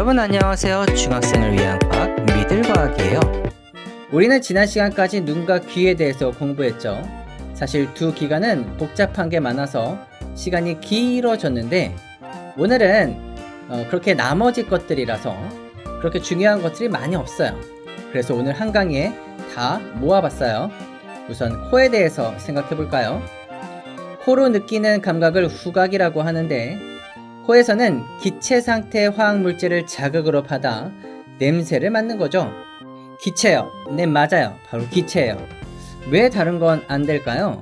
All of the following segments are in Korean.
여러분 안녕하세요. 중학생을 위한 과학 미들과학이에요. 우리는 지난 시간까지 눈과 귀에 대해서 공부했죠. 사실 두 기관은 복잡한 게 많아서 시간이 길어졌는데 오늘은 어, 그렇게 나머지 것들이라서 그렇게 중요한 것들이 많이 없어요. 그래서 오늘 한 강의에 다 모아봤어요. 우선 코에 대해서 생각해 볼까요? 코로 느끼는 감각을 후각이라고 하는데 코에서는 기체 상태의 화학 물질을 자극으로 받아 냄새를 맡는 거죠. 기체요. 네, 맞아요. 바로 기체예요. 왜 다른 건 안 될까요?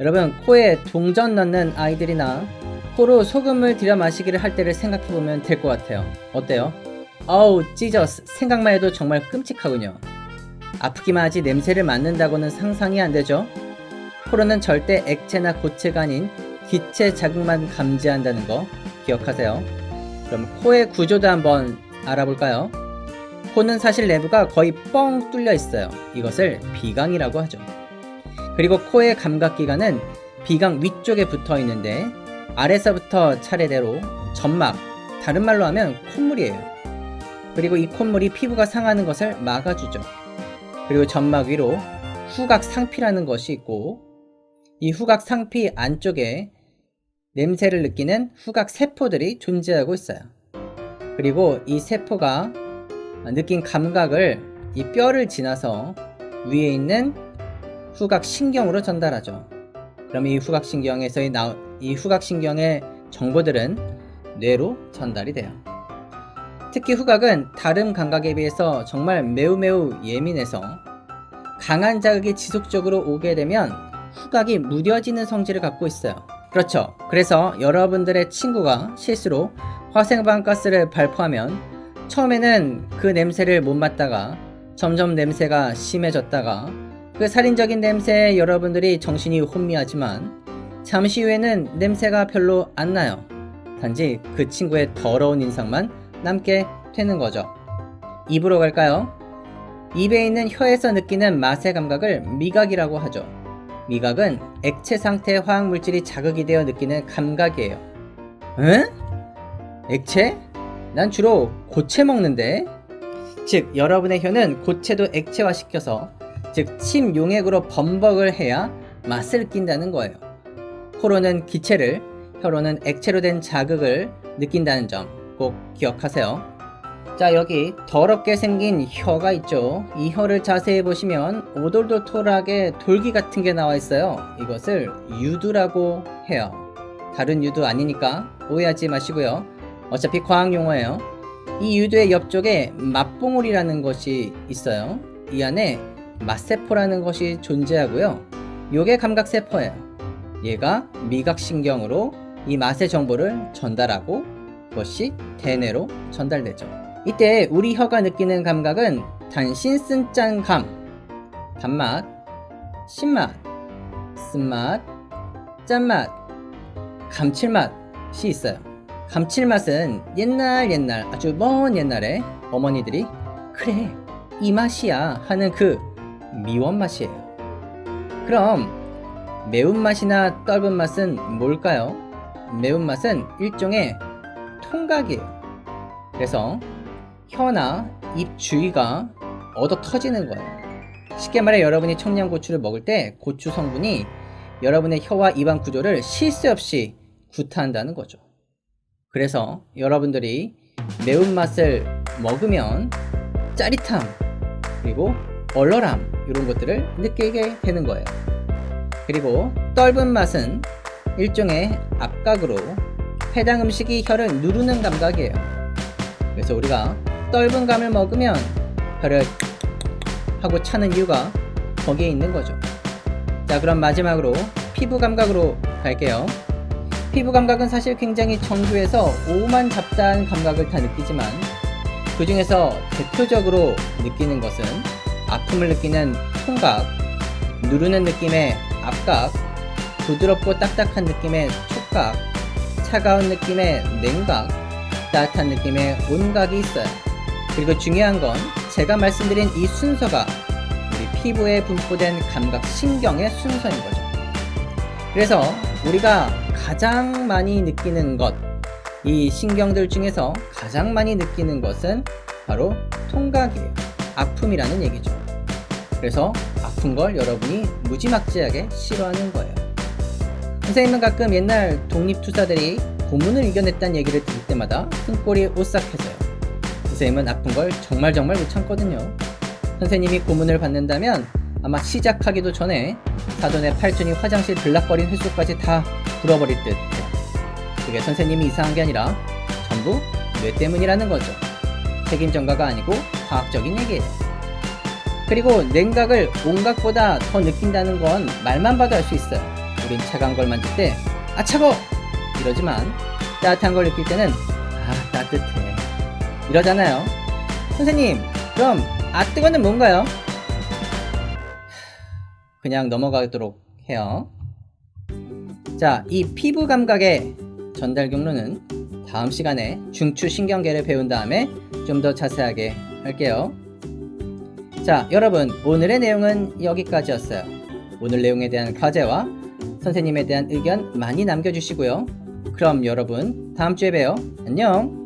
여러분, 코에 동전 넣는 아이들이나 코로 소금을 들여 마시기를 할 때를 생각해 보면 될 것 같아요. 어때요? 어우, 찢어스. 생각만 해도 정말 끔찍하군요. 아프기만 하지 냄새를 맡는다고는 상상이 안 되죠? 코로는 절대 액체나 고체가 아닌 기체 자극만 감지한다는 거 기억하세요. 그럼 코의 구조도 한번 알아볼까요? 코는 사실 내부가 거의 뻥 뚫려 있어요. 이것을 비강이라고 하죠. 그리고 코의 감각기관은 비강 위쪽에 붙어 있는데 아래서부터 차례대로 점막, 다른 말로 하면 콧물이에요. 그리고 이 콧물이 피부가 상하는 것을 막아주죠. 그리고 점막 위로 후각 상피라는 것이 있고 이 후각 상피 안쪽에 냄새를 느끼는 후각 세포들이 존재하고 있어요. 그리고 이 세포가 느낀 감각을 이 뼈를 지나서 위에 있는 후각 신경으로 전달하죠. 그럼 이 후각 신경에서의 나, 이 후각 신경의 정보들은 뇌로 전달이 돼요. 특히 후각은 다른 감각에 비해서 정말 매우 매우 예민해서 강한 자극이 지속적으로 오게 되면 후각이 무뎌지는 성질을 갖고 있어요. 그렇죠. 그래서 여러분들의 친구가 실수로 화생방가스를 발포하면 처음에는 그 냄새를 못 맡다가 점점 냄새가 심해졌다가 그 살인적인 냄새에 여러분들이 정신이 혼미하지만 잠시 후에는 냄새가 별로 안 나요. 단지 그 친구의 더러운 인상만 남게 되는 거죠. 입으로 갈까요? 입에 있는 혀에서 느끼는 맛의 감각을 미각이라고 하죠. 미각은 액체 상태의 화학 물질이 자극이 되어 느끼는 감각이에요. 응? 액체? 난 주로 고체 먹는데. 즉, 여러분의 혀는 고체도 액체화 시켜서, 즉, 침 용액으로 범벅을 해야 맛을 낀다는 거예요. 코로는 기체를, 혀로는 액체로 된 자극을 느낀다는 점 꼭 기억하세요. 자, 여기 더럽게 생긴 혀가 있죠. 이 혀를 자세히 보시면 오돌도돌하게 돌기 같은 게 나와 있어요. 이것을 유두라고 해요. 다른 유두 아니니까 오해하지 마시고요. 어차피 과학 용어예요. 이 유두의 옆쪽에 맛봉울이라는 것이 있어요. 이 안에 맛세포라는 것이 존재하고요. 요게 감각세포예요. 얘가 미각신경으로 이 맛의 정보를 전달하고 그것이 대뇌로 전달되죠. 이때 우리 혀가 느끼는 감각은 단신 쓴짠 감, 단맛, 신맛, 쓴맛, 짠맛, 감칠맛이 있어요. 감칠맛은 옛날 옛날 아주 먼 옛날에 어머니들이 그래 이 맛이야 하는 그 미원 맛이에요. 그럼 매운맛이나 떫은 맛은 뭘까요? 매운맛은 일종의 통각이에요. 그래서 혀나 입 주위가 얻어 터지는 거예요. 쉽게 말해 여러분이 청양고추를 먹을 때 고추 성분이 여러분의 혀와 입안 구조를 쉴새 없이 구타한다는 거죠. 그래서 여러분들이 매운맛을 먹으면 짜릿함 그리고 얼얼함 이런 것들을 느끼게 되는 거예요. 그리고 떫은 맛은 일종의 압각으로 해당 음식이 혀를 누르는 감각이에요. 그래서 우리가 떫은 감을 먹으면 혀를 하고 차는 이유가 거기에 있는 거죠. 자, 그럼 마지막으로 피부 감각으로 갈게요. 피부 감각은 사실 굉장히 정교해서 오만 잡다한 감각을 다 느끼지만 그 중에서 대표적으로 느끼는 것은 아픔을 느끼는 통각, 누르는 느낌의 압각, 부드럽고 딱딱한 느낌의 촉각, 차가운 느낌의 냉각, 따뜻한 느낌의 온각이 있어요. 그리고 중요한 건 제가 말씀드린 이 순서가 우리 피부에 분포된 감각 신경의 순서인 거죠. 그래서 우리가 가장 많이 느끼는 것, 이 신경들 중에서 가장 많이 느끼는 것은 바로 통각이에요. 아픔이라는 얘기죠. 그래서 아픈 걸 여러분이 무지막지하게 싫어하는 거예요. 선생님은 가끔 옛날 독립투사들이 고문을 이겨냈다는 얘기를 들을 때마다 등골이 오싹해져요. 선생님은 아픈 걸 정말 정말 못 참거든요. 선생님이 고문을 받는다면 아마 시작하기도 전에 사돈의 팔순이 화장실 들락거린 횟수까지 다 불어버릴 듯. 그게 선생님이 이상한 게 아니라 전부 뇌 때문이라는 거죠. 책임 전가가 아니고 과학적인 얘기예요. 그리고 냉각을 온각보다 더 느낀다는 건 말만 봐도 알 수 있어요. 우린 차가운 걸 만질 때, 아, 차가워! 이러지만, 따뜻한 걸 느낄 때는, 아, 따뜻해. 이러잖아요. 선생님, 그럼, 아, 뜨거는 뭔가요? 그냥 넘어가도록 해요. 자, 이 피부 감각의 전달 경로는 다음 시간에 중추신경계를 배운 다음에 좀 더 자세하게 할게요. 자, 여러분, 오늘의 내용은 여기까지였어요. 오늘 내용에 대한 과제와 선생님에 대한 의견 많이 남겨주시고요. 그럼 여러분, 다음 주에 봬요. 안녕!